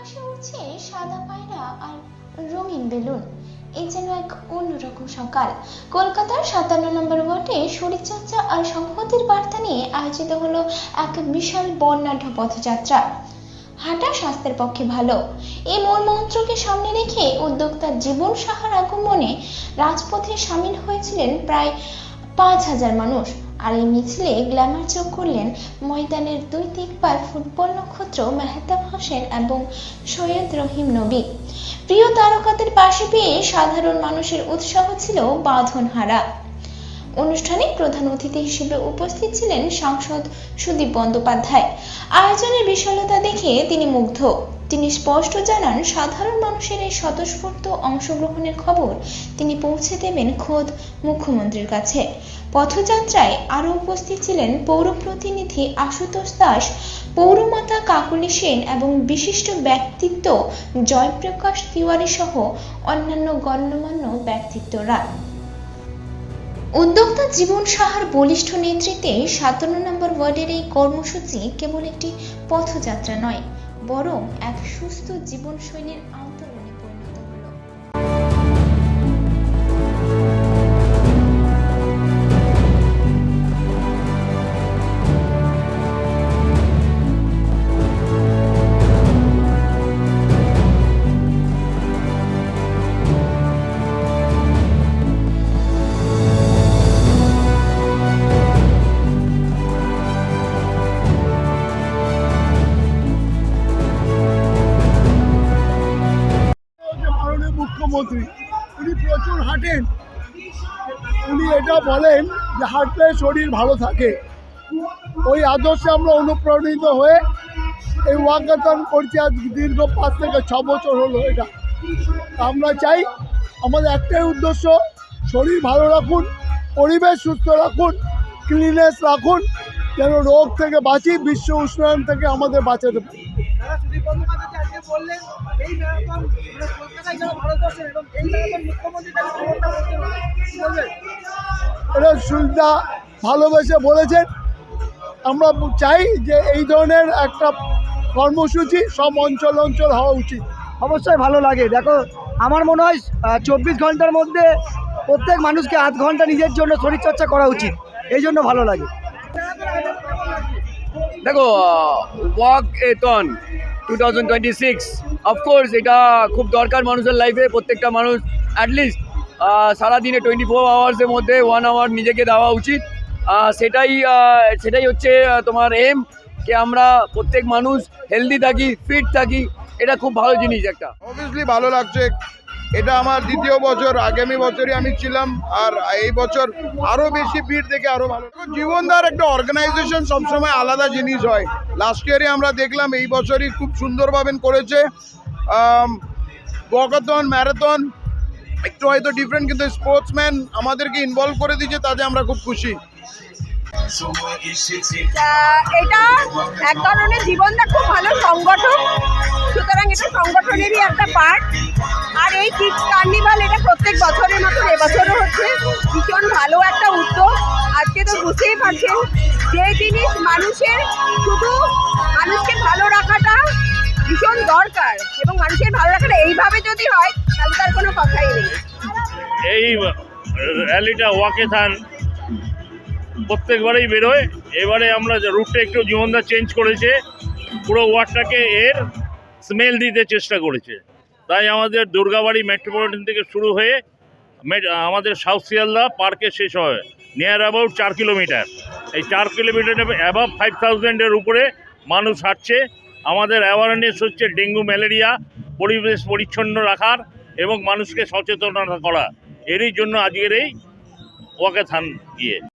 আকাশে উড়ছে সাদা পায়রা আর রঙিন বেলুন। এই যেন এক অন্যরকম সকাল। কলকাতার সাতান্ন নম্বর ওয়ার্ডে শরীরচর্চা আর সংহতির বার্তা নিয়ে আয়োজিত হলো এক বিশাল বর্ণাঢ্য পথযাত্রা। হাঁটা স্বাস্থ্যের পক্ষে ভালো। এই মূল মন্ত্রকে সামনে রেখে উদ্যোক্তা জীবন সাহার আগমনে রাজপথে সামিল হয়েছিলেন প্রায় পাঁচ হাজার মানুষ। আর এই মিছিলে গ্ল্যামার যোগ করলেন ময়দানের দুই দিকপাল ফুটবল নক্ষত্র মেহতাব হোসেন এবং সৈয়দ রহিম নবী। প্রিয় তারকাদের পাশে পেয়ে সাধারণ মানুষের উৎসাহ ছিল বাঁধনহারা। অনুষ্ঠানে প্রধান অতিথি হিসেবে উপস্থিত ছিলেন সাংসদ সুদীপ বন্দ্যোপাধ্যায়। আয়োজনের বিশালতা দেখে তিনি মুগ্ধ। তিনি স্পষ্ট জানান, সাধারণ মানুষের এই স্বতঃস্ফূর্ত অংশগ্রহণের খবর তিনি পৌঁছে দেবেন খোদ মুখ্যমন্ত্রীর কাছে। পথযাত্রায় আরও উপস্থিত ছিলেন পৌর প্রতিনিধি আশুতোষ দাস, পৌরমাতা কাকুলি সেন এবং বিশিষ্ট ব্যক্তিত্ব জয়প্রকাশ তিওয়ারি সহ অন্যান্য গণ্যমান্য ব্যক্তিত্বরা। উদ্যোক্তা জীবন সাহার বলিষ্ঠ নেতৃত্বে সাতান্ন নম্বর ওয়ার্ডের এই কর্মসূচি কেবল একটি পথযাত্রা নয় বরং এক সুস্থ জীবনশৈলীর মুখ্যমন্ত্রী। উনি প্রচুর হাঁটেন। উনি এটা বলেন যে হাঁটলে শরীর ভালো থাকে। ওই আদর্শে আমরা অনুপ্রাণিত হয়ে এই ওয়াকাথন করছি আজ দীর্ঘ পাঁচ থেকে ছ বছর হলো এটা। আমরা চাই আমাদের একটাই উদ্দেশ্য, শরীর ভালো রাখুন, পরিবেশ সুস্থ রাখুন ক্লিনেস রাখুন। যেন রোগ থেকে বাঁচি বিশ্ব উষ্ণায়ন থেকে আমাদের বাঁচাতে পারি। দাদা সুদীপ বন্দ্যোপাধ্যায় যে আজকে বললেন এই ম্যারাথন মানে এটা সুবিধা ভালোবেসে বলেছেন। আমরা চাই যে এই ধরনের একটা কর্মসূচি সব অঞ্চল অঞ্চল হওয়া উচিত। অবশ্যই ভালো লাগে। দেখো আমার মনে হয় চব্বিশ ঘণ্টার মধ্যে প্রত্যেক মানুষকে আধ ঘণ্টা নিজের জন্য শরীরচর্চা করা উচিত। এই জন্য ভালো লাগে। দেখো walk a ton two thousand twenty six of course এটা খুব দরকার মানুষের লাইফে প্রত্যেকটা মানুষ অ্যাটলিস্ট সারাদিনে টোয়েন্টি ফোর আওয়ার্সের মধ্যে ওয়ান আওয়ার নিজেকে দেওয়া উচিত। সেটাই সেটাই হচ্ছে তোমার এম যে আমরা প্রত্যেক মানুষ হেলদি থাকি ফিট থাকি। এটা খুব ভালো জিনিস একটা। অবভিয়াসলি ভালো লাগছে। এটা আমার দ্বিতীয় বছর, আগামী বছরই আমি ছিলাম, আর এই বছর আরও বেশি ভিড় দেখে আরও ভালো। জীবনদার একটা অর্গানাইজেশন সবসময় আলাদা জিনিস হয়। লাস্ট ইয়ারে আমরা দেখলাম এই বছরই খুব সুন্দরভাবে করেছে। ওয়াকাথন ম্যারাথন একটু হয়তো ডিফারেন্ট কিন্তু স্পোর্টসম্যান আমাদেরকে ইনভলভ করে দিয়েছে, তাতে আমরা খুব খুশি। এটা এক ধরনের জীবনটা খুব ভালো সংগঠন। সুতরাং এটা সংগঠনেরই একটা পার্ট আর এই কিডস কার্নিভাল এটা প্রত্যেক বছরের মতন এবছরও হচ্ছে। ভীষণ ভালো একটা উদ্যোগ। আজকে তো বুঝতেই পারছেন যে জিনিস মানুষের শুধু মানুষকে ভালো রাখাটা ভীষণ দরকার এবং মানুষের ভালো রাখাটা এইভাবে যদি হয় তাহলে তার কোনো কথাই নেই। এই র্যালিটা ওয়াকেথান প্রত্যেকবারেই বেরোয়। এবারে আমরা রুটটা একটু জীবনদা চেঞ্জ করেছে, পুরো ওয়ার্ডটাকে এর স্মেল দিতে চেষ্টা করেছে। তাই আমাদের দুর্গাবাড়ি মেট্রোপলিটন থেকে শুরু হয়ে আমাদের সাউথ শিয়ালদা পার্কে শেষ হয়। নিয়ার অ্যাবাউট চার কিলোমিটার এই চার কিলোমিটার অ্যাবাভ ফাইভ থাউজেন্ডের উপরে মানুষ হাঁটছে। আমাদের অ্যাওয়ারনেস হচ্ছে ডেঙ্গু ম্যালেরিয়া পরিবেশ পরিচ্ছন্ন রাখার এবং মানুষকে সচেতনতা করা। এরই জন্য আজকের এই ওয়াকেথান ইয়ে